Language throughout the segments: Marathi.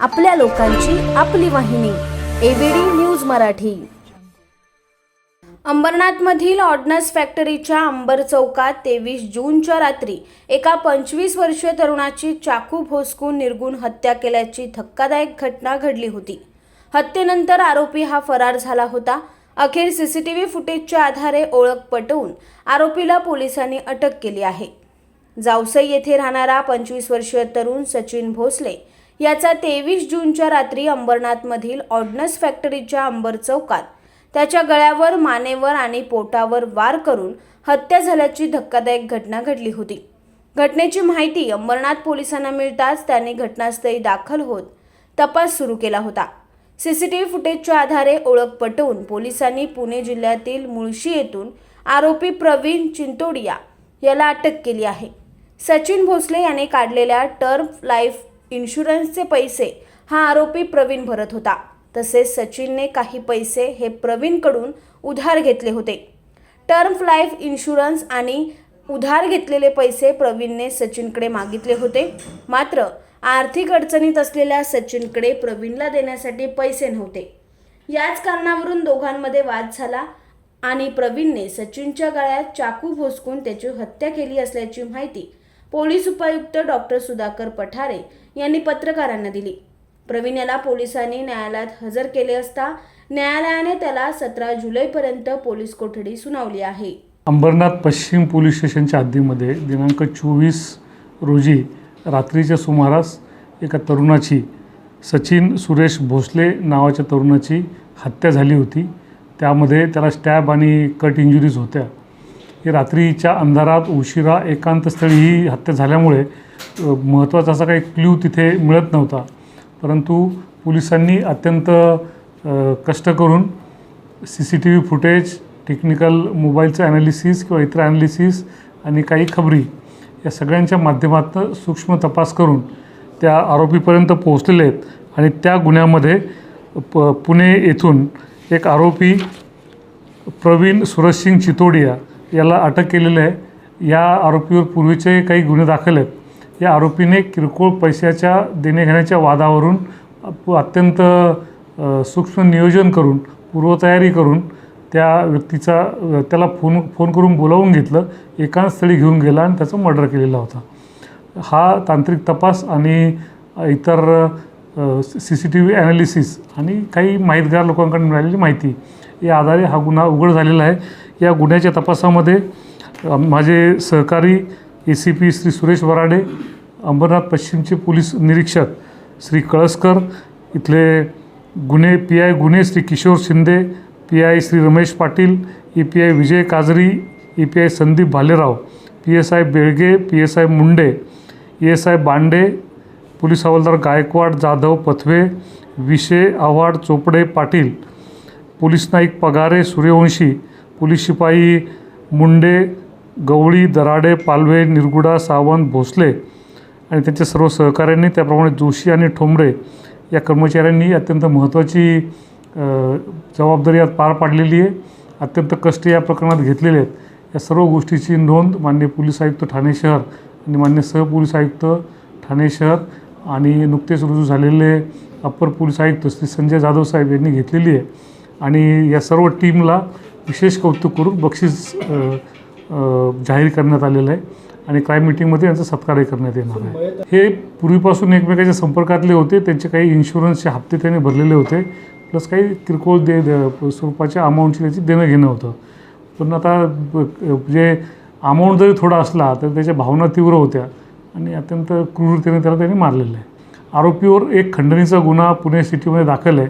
आपल्या लोकांची आपली वाहिनी A B D news Marathi. अंबरनाथमधील ordnance फॅक्टरीच्या अंबर चौकात तेवीस जूनच्या रात्री एका पंचवीस वर्षीय तरुणाची चाकू भोसकून निर्गुण हत्या केल्याची धक्कादायक घटना घडली होती. हत्येनंतर आरोपी हा फरार झाला होता. अखेर सीसीटीव्ही फुटेजच्या आधारे ओळख पटवून आरोपीला पोलिसांनी अटक केली आहे. जावसई येथे राहणारा पंचवीस वर्षीय तरुण सचिन भोसले याचा तेवीस जूनच्या रात्री अंबरनाथमधील ऑडनस फॅक्टरीच्या अंबर चौकात त्याच्या गळ्यावर मानेवर आणि पोटावर वार करून हत्या झाल्याची धक्कादायक घटना घडली होती. घटनेची माहिती अंबरनाथ पोलिसांना मिळताच त्यांनी घटनास्थळी दाखल होत तपास सुरू केला होता. सीसीटीव्ही फुटेजच्या आधारे ओळख पटवून पोलिसांनी पुणे जिल्ह्यातील मुळशी येथून आरोपी प्रवीण चिंतोडिया याला अटक केली आहे. सचिन भोसले याने काढलेल्या टर्म लाईफ इन्शुरन्सचे पैसे हा आरोपी प्रवीण भरत होता. तसेच सचिनने काही पैसे हे प्रवीणकडून उधार घेतले होते. टर्म लाईफ इन्शुरन्स आणि उधार घेतलेले पैसे प्रवीणने सचिनकडे मागितले होते. मात्र आर्थिक अडचणीत असलेल्या सचिनकडे प्रवीणला देण्यासाठी पैसे नव्हते. याच कारणावरून दोघांमध्ये वाद झाला आणि प्रवीणने सचिनच्या गळ्यात चाकू भोसकून त्याची हत्या केली असल्याची माहिती पोलीस उपायुक्त डॉक्टर सुधाकर पठारे यांनी पत्रकारांना दिली. प्रवीण याला पोलिसांनी न्यायालयात हजर केले असता न्यायालयाने त्याला सतरा जुलैपर्यंत पोलीस कोठडी सुनावली आहे. अंबरनाथ पश्चिम पोलीस स्टेशनच्या हद्दीमध्ये दिनांक चोवीस रोजी रात्रीच्या सुमारास एका तरुणाची सचिन सुरेश भोसले नावाच्या तरुणाची हत्या झाली होती. त्यामध्ये त्याला स्टॅब आणि कट इंजुरीज होत्या. की रात्रीच्या अंधारात उशिरा एकांतस्थळी ही हत्या झाल्यामुळे महत्त्वाचा असा काही क्ल्यू तिथे मिळत नव्हता. परंतु पोलिसांनी अत्यंत कष्ट करून C C T V footage technical मोबाईलचं ॲनालिसिस किंवा इतर ॲनालिसिस आणि काही खबरी या सगळ्यांच्या माध्यमातून सूक्ष्म तपास करून त्या आरोपीपर्यंत पोहोचलेले आहेत. आणि त्या गुन्ह्यामध्ये प पुणे येथून एक आरोपी प्रवीण सुरजसिंग चितोडिया याला अटक केलेलं आहे. या आरोपीवर पूर्वीचे काही गुन्हे दाखल आहेत. या आरोपीने किरकोळ पैशाच्या देण्याघेण्याच्या वादावरून अत्यंत सूक्ष्म नियोजन करून पूर्वतयारी करून त्या व्यक्तीचा त्याला फोन फोन करून बोलावून घेतलं. एकाच स्थळी घेऊन गेला आणि त्याचा मर्डर केलेला होता. हा तांत्रिक तपास आणि इतर C C T V analysis आणि काही माहितगार लोकांकडून मिळालेली माहिती या आधारे हा गुन्हा उघड झालेला आहे. या गुन्ह्याच्या तपासामध्ये माझे सहकारी A C P Shri Suresh Varade Ambernath पश्चिमचे police निरीक्षक श्री कळसकर इथले गुन्हे पी आय गुन्हे Shri Kishor Shinde P I Shri Ramesh Patil A P I Vijay Kajari A P I Sandeep Bhalerao P S I Belge P S I Munde A S I Bande police हवालदार गायकवाड जाधव पथवे विशे आव्हाड चोपडे पाटील पोलीस नाईक पगारे सूर्यवंशी पोलीस शिपाई मुंडे गवळी दराडे पालवे निरगुडा सावंत भोसले आणि त्यांच्या सर्व सहकाऱ्यांनी त्याप्रमाणे जोशी आणि ठोंबरे या कर्मचाऱ्यांनी अत्यंत महत्त्वाची जबाबदारी आज पार पाडलेली आहे. अत्यंत कष्ट या प्रकरणात घेतलेले आहेत. या सर्व गोष्टीची नोंद मान्य पोलीस आयुक्त ठाणे शहर आणि मान्य सहपोलीस आयुक्त ठाणे शहर आणि नुकतेच रुजू झालेले अप्पर पोलीस आयुक्त श्री संजय जाधव साहेब यांनी घेतलेली आहे. आणि या सर्व टीमला विशेष कौतुक करून बक्षीस जाहीर करण्यात आलेलं आहे आणि क्राईम मिटिंगमध्ये यांचा सत्कारही करण्यात येणार आहे. हे पूर्वीपासून एकमेकाच्या संपर्कातले होते त्यांचे काही इन्शुरन्सचे हप्ते त्यांनी भरलेले होते प्लस काही किरकोळ दे स्वरूपाच्या अमाऊंटची त्याची देणं घेणं होतं. पण आता जे अमाऊंट जरी थोडा असला तर त्याच्या भावना तीव्र होत्या आणि अत्यंत क्रूरतेने त्याला त्यांनी मारलेलं आहे. आरोपीवर एक खंडणीचा गुन्हा पुणे सिटीमध्ये दाखल आहे.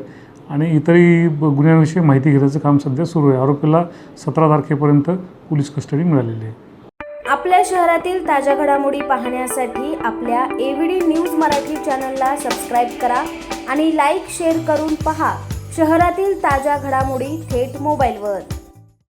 आणि इतरही गुन्ह्यांविषयी माहिती घेण्याचं काम सध्या सुरू आहे. आरोपीला सतरा तारखेपर्यंत पोलीस कस्टडी मिळालेली आहे. आपल्या शहरातील ताज्या घडामोडी पाहण्यासाठी आपल्या एव्हीडी न्यूज मराठी चॅनलला सबस्क्राईब करा आणि लाईक शेअर करून पहा. शहरातील ताज्या घडामोडी थेट मोबाईलवर.